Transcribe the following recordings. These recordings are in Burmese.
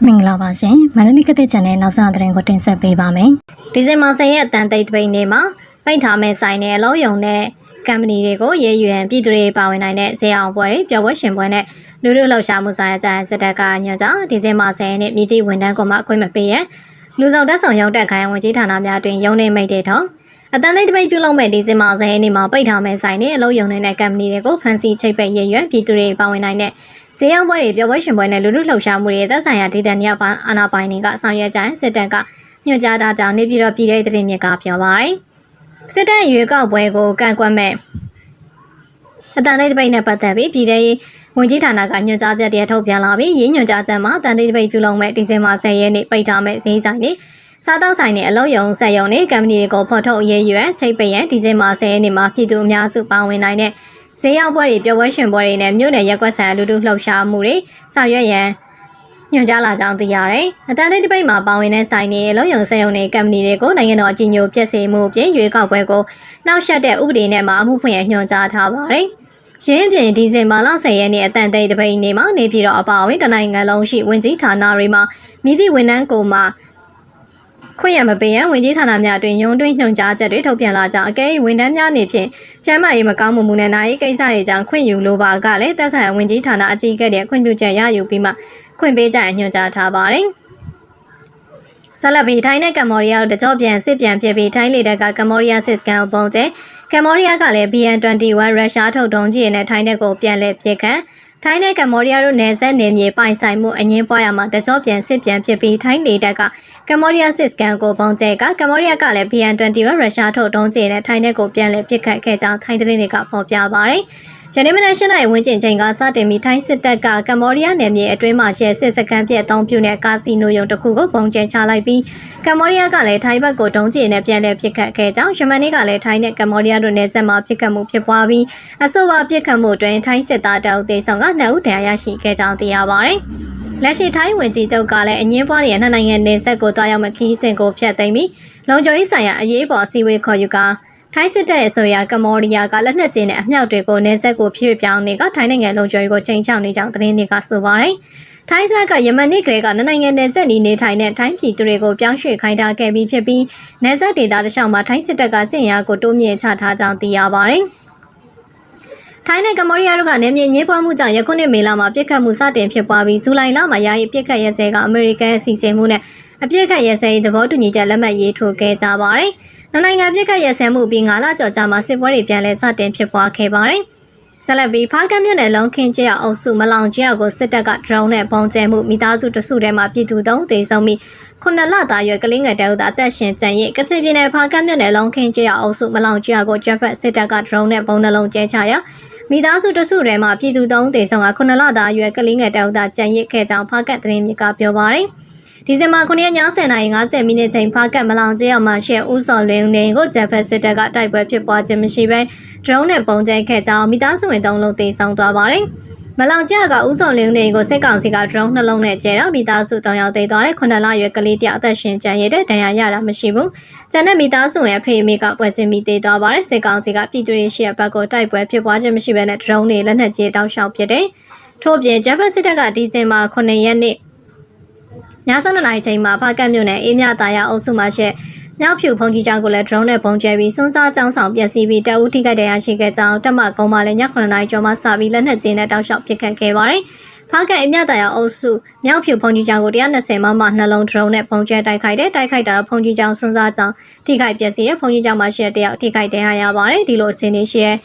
္ဂလာပါရှင်မန္တလေးကတဲ့ channel နောက်ဆုံးသတင်းကိုတင်ဆက်ပေးပါမယ်ဒီဇင်ဘာ10ရက်အတန်တိတ်တပိတ်နေ့မှာပိတ်ထားမဲ့ဆိုင်နဲ့အလုံးယုံတဲ့ကမ္ပဏီတွေကိုရေးရွယ်ပြည်သူတွေပါဝင်နိုင်တဲ့ဈေးအောင်ပွဲတွေပျော်ပွဲရှင်ပွဲနဲ့လူလူလှုပ်ရှားမှုဆိုင်ရာကြတဲ့စစ်တပ်ကညွှန်ကြားဒီဇင်ဘာ10ရက်နေ့မြစ်တီဝန်တန်းကွန်မှအခွင့်မပေးရလူဆောင်တက်ဆောင်ရောက်တက်ခိုင်းဝင်ကြီးဌာနများတွင်ရုံးနေမိတ်တဲ့ထောင်အတန်တိတ်တပိတ်ပြုလုပ်မဲ့ဒီဇင်ဘာ10ရက်နေ့မှာပိတ်ထားမဲ့ဆိုင်နဲ့အလုံးယုံနေတဲ့ကမ္ပဏီတွေကိုဖန်ဆီးချိတ်ပိတ်ရေးရွယ်ပြည်သူတွေပါဝင်နိုင်တဲ့ ဈေးရောင်းပွဲတွေပျော်ပွဲရှင်ပွဲနဲ့လူလူလှုပ်ရှားမှုတွေသက်ဆိုင်ရာဒေသညပအာနာပိုင်တွေကဆောင်ရွက်ကြရင်စစ်တပ်ကညွှန်ကြားထားကြောင်းနေပြည်တော်ပြည်ထောင်သတင်းမြစ်ကပြောပါတယ်။စစ်တပ်ရွေးကောက်ပွဲကိုကန့်ကွက်မဲ့အတန်လေးတပိတ်နဲ့ပတ်သက်ပြီးပြည်ထောင်ဝန်ကြီးဌာနကညွှန်ကြားချက်တည်းထုတ်ပြန်လာပြီးရင်းညွှန်ကြားချက်မှာအတန်လေးတပိတ်ပြုလုပ်မဲ့ဒီဇင်ဘာ10ရက်နေ့ပိတ်ထားမဲ့ဈေးဆိုင်တွေစားတောက်ဆိုင်နဲ့အလုံးယုံဆက်ယုံနဲ့ကမ္ပဏီတွေကိုဖော်ထုတ်အရေးယူရန်ချိတ်ပိတ်ရန်ဒီဇင်ဘာ10ရက်နေ့မှာပြည်သူအများစုပါဝင်နိုင်တဲ့ ဈေးရောက်ပွဲတွေပျော်ပွဲရှင်ပွဲတွေနဲ့မြို့နယ်ရက်ကွက်ဆိုင်အလူတူလှုပ်ရှားမှုတွေဆောင်ရွက်ရန်ညွှန်ကြားလာကြောင်းသိရတယ်။အတန်တိတ်တပိတ်မှာပါဝင်တဲ့ဆိုင်တွေလုံယုံဆက်ယုံတဲ့ကမ္ပဏီတွေကိုနိုင်ငံတော်အကြီးအကျယ်ပြည့်စုံမှုအပြင်ရွေးကောက်ပွဲကိုနှောက်ယှက်တဲ့ဥပဒေနဲ့မှအမှုဖွင့်ရညွှန်ကြားထားပါတယ်။ရင်းပြင်ဒီဇင်ဘာလ10ရက်နေ့အတန်တိတ်တပိတ်နေ့မှာနေပြည်တော်အပါအဝင်တနိုင်ငံလုံးရှိဝင်ကြီးဌာနတွေမှာမိသည့်ဝန်ထမ်းကိုမှ ခွင့်ရမပေးရန်ဝင်ကြီးဌာနများအတွင်ရုံးတွင်းညွှန်ကြားချက်တွေထုတ်ပြန်လာကြောင်းအကဲဝန်ထမ်းများအနေဖြင့်ကျန်းမာရေးမကောင်းမှုမှုနဲ့နိုင်ကိစ္စတွေကြောင့်ခွင့်ယူလိုပါကလည်းတက်ဆိုင်ဝင်ကြီးဌာနအကြီးအကဲတွေခွင့်ပြုချက်ရယူပြီးမှခွင့်ပေးကြရန်ညွှန်ကြားထားပါတယ်။ဆလဘီထိုင်းနဲ့ကမ္ဘောဒီးယားတို့တကြောပြန်စစ်ပြန်ဖြစ်ပြီးထိုင်းလေတပ်ကကမ္ဘောဒီးယားစစ်စကန်ကိုပုံကျဲကမ္ဘောဒီးယားကလည်း BN21 ရုရှားထုတ်ဒုံးကျည်နဲ့ထိုင်းတပ်ကိုပြန်လည်ပစ်ခတ် ထိုင်းနဲ့ကမ္ဘောဒီးယားတို့နယ်စပ်နယ်မြေပိုင်ဆိုင်မှုအငင်းပွားရမှာတကြောပြန်စစ်ပြန်ဖြစ်ပြီးထိုင်းလေတပ်ကကမ္ဘောဒီးယားစစ်စကန်ကိုပုံကျဲကကမ္ဘောဒီးယားကလည်း BN21 ရုရှားထုတ်ဒုံးကျည်နဲ့ထိုင်းတပ်ကိုပြန်လည်ပစ်ခတ်ခဲ့ကြောင်းထိုင်းသတင်းတွေကဖော်ပြပါတယ်။ ယနေ့မနက်၈နာရီဝန်းကျင်ချိန်ကစတင်ပြီးထိုင်းစစ်တပ်ကကမ္ဘောဒီးယားနယ်မြေအတွင်းမှာရှယ်စစ်စခန်းပြည့်အုံပြုတဲ့ကာစီနိုရုံတစ်ခုကိုပုံကျဲချလိုက်ပြီးကမ္ဘောဒီးယားကလည်းထိုင်းဘက်ကိုတုံးကျင်နဲ့ပြန်လည်ပစ်ခတ်ခဲ့ကြောင်းယမန်နေ့ကလည်းထိုင်းနဲ့ကမ္ဘောဒီးယားတို့နယ်စပ်မှာပစ်ခတ်မှုဖြစ်ပွားပြီးအဆိုပါပစ်ခတ်မှုတွင်ထိုင်းစစ်သားတအုပ်သေးဆောင်ကနှစ်ဦးတရားရရှိခဲ့ကြောင်းသိရပါတယ်။လက်ရှိထိုင်းဝင်ကြီးချုပ်ကလည်းအငင်းပွားနေတဲ့နှစ်နိုင်ငံနယ်စပ်ကိုတွားရောက်မခီးစဉ်ကိုဖျက်သိမ်းပြီးလုံခြုံရေးဆိုင်ရာအရေးပေါ်အစည်းအဝေးခေါ်ယူကာ ထိုင်းစစ်တပ်ရဲ့ဆိုရာကမ္ဘောဒီးယားကလက်နက်ကျင်းနဲ့အမြောက်တွေကိုနေဆက်ကိုဖြည့်ပြောင်းနေကထိုင်းနိုင်ငံလုံခြုံရေးကိုချိန်ချောက်နေကြောင်းသတင်းတွေကဆိုပါတယ်။ထိုင်းစစ်ကယမန်နေ့ကလေးကနိုင်ငံနယ်စပ်နီးနေထိုင်တဲ့ထိုင်းပြည်သူတွေကိုပြောင်းရွှေ့ခိုင်းထားခဲ့ပြီးဖြစ်ပြီးနယ်စပ်ဒေသတစ်လျှောက်မှာထိုင်းစစ်တပ်ကစစ်ရာကိုတိုးမြင့်ချထားကြောင်းသိရပါတယ်။ထိုင်းနဲ့ကမ္ဘောဒီးယားတို့ကနေမြေညှိပွားမှုကြောင့်ယခုနှစ်မေလမှာပြစ်ခတ်မှုစတင်ဖြစ်ပွားပြီးဇူလိုင်လမှာယာယီပြစ်ခတ်ရဲစဲကအမေရိကန်အစီအစဉ်မှုနဲ့အပြစ်ခတ်ရဲစဲရေးသဘောတူညီချက်လက်မှတ်ရေးထိုးခဲ့ကြပါတယ်။ နိုင်ငံပြစ်ခတ်ရဆဲမှုပြီး9လကျော်ကြာမှစစ်ပွဲတွေပြန်လည်စတင်ဖြစ်ပွားခဲ့ပါတယ်။ဆက်လက်ပြီးဖားကမ်းမြို့နယ်လုံးခင်းကျရအုပ်စုမလောင်ကျရကိုစစ်တပ်ကဒရုန်းနဲ့ပုံကျဲမှုမိသားစုတစုထဲမှာပြည်သူသုံးသေဆုံးပြီးခုနှစ်လသားရွယ်ကလေးငယ်တအုပ်သားအသက်ရှင်ကျန်ရစ်ကချင်ပြည်နယ်ဖားကမ်းမြို့နယ်လုံးခင်းကျရအုပ်စုမလောင်ကျရကိုကျန်းဖက်စစ်တပ်ကဒရုန်းနဲ့ပုံနှလုံးကျဲချရာမိသားစုတစုထဲမှာပြည်သူသုံးသေဆုံးကခုနှစ်လသားရွယ်ကလေးငယ်တအုပ်သားကျန်ရစ်ခဲ့ကြောင်းဖားကတ်သတင်းမြစ်ကပြောပါရယ်။ ဒီဇင်ဘာ9ရက်ည10:50မိနစ်ချိန်ဖားကတ်မလောင်ကျရောက်မှရှေ့ဦးစော်လင်းနေကိုဂျပန်စစ်တပ်ကတိုက်ပွဲဖြစ်ပွားခြင်းမရှိဘဲဒရုန်းနဲ့ပုံကျဲခဲ့ကြောင်းမိသားစုဝင်၃လုံးသေဆုံးသွားပါတယ်။မလောင်ကျကဦးစော်လင်းနေကိုစစ်ကောင်စီကဒရုန်းနှလုံးနဲ့ကျဲတော့မိသားစု၃ယောက်သေသွားတဲ့9လရွယ်ကလေးတယောက်အသက်ရှင်ကျန်ရတဲ့ဒဏ်ရာရတာမရှိဘူး။ကျန်တဲ့မိသားစုဝင်အဖေအမေကပွဲချင်းမိသေးသွားပါတယ်စစ်ကောင်စီကပြည်သူတွေရှေ့ဘက်ကိုတိုက်ပွဲဖြစ်ပွားခြင်းမရှိဘဲနဲ့ဒရုန်းတွေလက်နက်ကြီးတောက်လျှောက်ပစ်တယ်။ထို့ပြင်ဂျပန်စစ်တပ်ကဒီဇင်ဘာ9ရက်နေ့ ည7:00နာရီချိန်မှာဖကတ်မြို့နယ်အေးမြတာယာအုပ်စုမှာရှိမြောက်ဖြူဖုန်ကြီးကျောင်းကိုလည်း drone နဲ့ပုံကျဲပြီးစွန်းစားကျောင်းဆောင်ပျက်စီးပြီးတအူးထိခိုက်တရားရှိခဲ့ကြောင်းတက်မကုန်းမှလည်းည9:00နာရီကျော်မှစပြီးလက်နက်ကျင်းနဲ့တောက်လျှောက်ပစ်ခတ်ခဲ့ပါတယ်။ဖားကန်အမြတာယာအုပ်စုမြောက်ဖြူဖုန်ကြီးကျောင်းကို120မမနှလုံး drone နဲ့ပုံကျဲတိုက်ခိုက်တဲ့တိုက်ခိုက်တာတော့ဖုန်ကြီးကျောင်းစွန်းစားကျောင်းထိခိုက်ပျက်စီးတဲ့ဖုန်ကြီးကျောင်းမှာရှိတဲ့တယောက်ထိခိုက်တရားရပါတယ်ဒီလိုအခြေအနေရှိရဲ့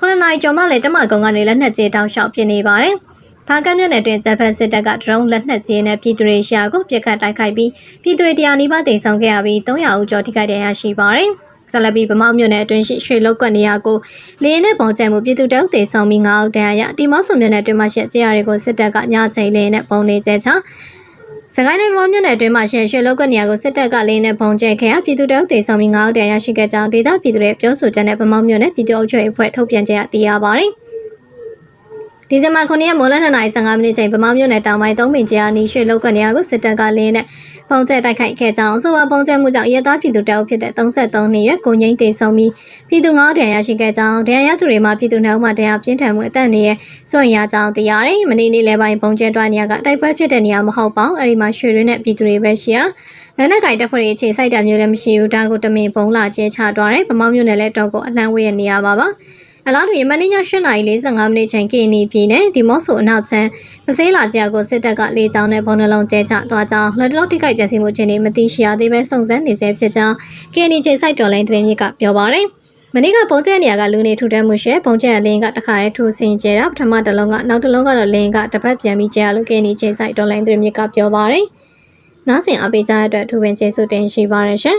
9နာရီကျော်မှလည်းတက်မကုန်းကနေလက်နက်ကျင်းတောက်လျှောက်ပြနေပါတယ်။ ဖားကတ်မြို့နယ်တွင်ဂျပန်စစ်တပ်ကဒရုန်းလက်နက်ကြီးနဲ့ပြည်သူတွေရှာကိုပြစ်ခတ်တိုက်ခိုက်ပြီးပြည်သူတွေတရားနီးပါးတင်ဆောင်ခဲ့ရပြီး300ဦးကျော်ထိခိုက်ဒဏ်ရာရှိပါတယ်။ဆလဘီဗမောက်မြို့နယ်အတွင်းရှိရွှေလောက်ကွက်နေရာကိုလေရင်နဲ့ပုံကျဲမှုပြည်သူတအုပ်တေဆောင်ပြီး9ဦးတန်းရတီမော့ဆွန်မြို့နယ်အတွင်းမှာရှိကြေးရတွေကိုစစ်တပ်ကညချိန်လေနဲ့ပုံနေကျဲချစကိုင်းတိုင်းမော်မြို့နယ်အတွင်းမှာရှိရွှေလောက်ကွက်နေရာကိုစစ်တပ်ကလေနဲ့ပုံကျဲခဲ့ရပြည်သူတအုပ်တေဆောင်ပြီး9ဦးတန်းရရှိခဲ့ကြောင်းဒေသပြည်သူတွေပြောဆိုချက်နဲ့ဗမောက်မြို့နယ်ပြည်သူ့အုပ်ချုပ်ရေးအဖွဲ့ထုတ်ပြန်ချက်အသိရပါတယ်။ ဒဒီဇင်ဘာ9ရက်မိုးလ2:15မိနစ်ချိန်ဗမာမြို့နယ်တောင်ပိုင်းသုံးပင်ကျာနီရွှေလောက်ကနေရာကိုစစ်တပ်ကလင်းနဲ့ပုံကျဲတိုက်ခိုက်ခဲ့ကြောင်းဆိုပါပုံကျဲမှုကြောင့်ရဲသားပြည်သူတအုပ်ဖြစ်တဲ့33နှစ်ရွယ်ကိုငိမ့်တေဆုံးပြီးပြည်သူ9တရားရရှိခဲ့ကြောင်းတရားရသူတွေမှာပြည်သူနှောက်မှတရားပြင်းထန်မှုအသက်နေရစွန့်ရကြောင်းသိရတယ်။မနေ့နေ့လယ်ပိုင်းပုံကျဲတွားနေရာကတိုက်ပွဲဖြစ်တဲ့နေရာမဟုတ်ပါဘူး။အဲဒီမှာရွှေတွေနဲ့ပြည်သူတွေပဲရှိရ။လက်နက်ကင်တပ်ဖွဲ့တွေအခြေစိုက်တာမျိုးလည်းမရှိဘူး။ဒါကိုတမင်ပုံလာကျဲချသွားတယ်။ဗမောက်မြို့နယ်လည်းတော့ကိုအနှံဝေးရနေရပါပါ။ အလားတူယမန်နေ့ည8:45မိနစ်ချိန်ကင်းနီပြည်နယ်ဒီမော့ဆိုအနောက်ချမ်းမစေးလာကြကိုစစ်တပ်ကလေကြောင်းနဲ့ဘုံနှလုံးကျဲချသွားကြောင်းလက်တလုံးတိကိုက်ပြစီမှုချင်းတွေမသိရှိရသေးပဲစုံစမ်းနေဆဲဖြစ်ကြောင်းကင်းနီချိန်စိုက်တော်လိုင်းသတင်းမြစ်ကပြောပါရယ်မနေ့ကပုံကျဲနေရာကလူနေထူထမ်းမှုရှဲပုံကျဲအလင်းကတခါရဲထိုးဆင်ကျဲတာပထမတစ်လုံးကနောက်တစ်လုံးကတော့လင်းကတစ်ပတ်ပြန်ပြီးကျဲရလို့ကင်းနီချိန်စိုက်တော်လိုင်းသတင်းမြစ်ကပြောပါရယ်နားဆင်အပေးကြတဲ့အတွက်ထူပင်ကျေးဇူးတင်ရှိပါရရှင်